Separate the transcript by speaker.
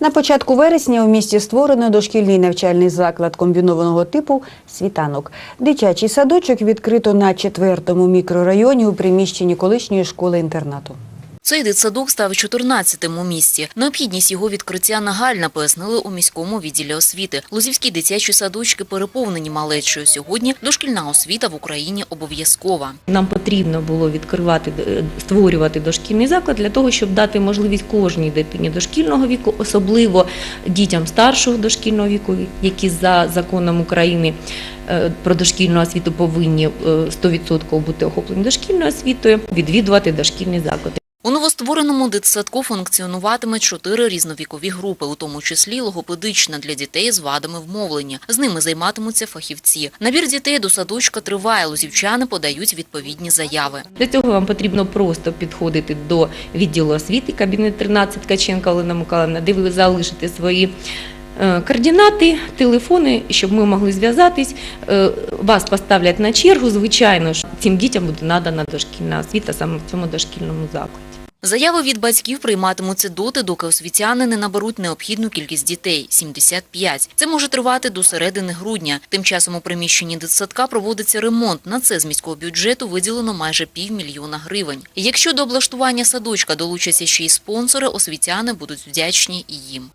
Speaker 1: На початку вересня у місті створено дошкільний навчальний заклад комбінованого типу «Світанок». Дитячий садочок відкрито на четвертому мікрорайоні у приміщенні колишньої школи-інтернату.
Speaker 2: Цей дитсадок став 14-тим у місті. Необхідність його відкриття нагальна, пояснили у міському відділі освіти. Лозівські дитячі садочки переповнені малечою. Сьогодні дошкільна освіта в Україні обов'язкова.
Speaker 3: Нам потрібно було відкривати е, створювати дошкільний заклад для того, щоб дати можливість кожній дитині дошкільного віку, особливо дітям старшого дошкільного віку, які за законом України е, про дошкільну освіту повинні е, 100% бути охоплені дошкільною освітою, відвідувати дошкільний заклад.
Speaker 2: У новоствореному дитсадку функціонуватиме чотири різновікові групи, у тому числі логопедична для дітей з вадами вмовлення. З ними займатимуться фахівці. Набір дітей до садочка триває. Лозівчани подають відповідні заяви.
Speaker 3: Для цього вам потрібно просто підходити до відділу освіти, кабінет 13 Ткаченка Олена Миколаївна, де ви залишите свої координати, телефони, щоб ми могли зв'язатись. Е, Вас поставлять на чергу. Звичайно ж, цим дітям буде надана дошкільна освіта саме в цьому дошкільному закладі.
Speaker 2: Заяви від батьків прийматимуться доти, доки освітяни не наберуть необхідну кількість дітей – 75. Це може тривати до середини грудня. Тим часом у приміщенні дитсадка проводиться ремонт. На це з міського бюджету виділено майже півмільйона гривень. Якщо до облаштування садочка долучаться ще й спонсори, освітяни будуть вдячні і їм.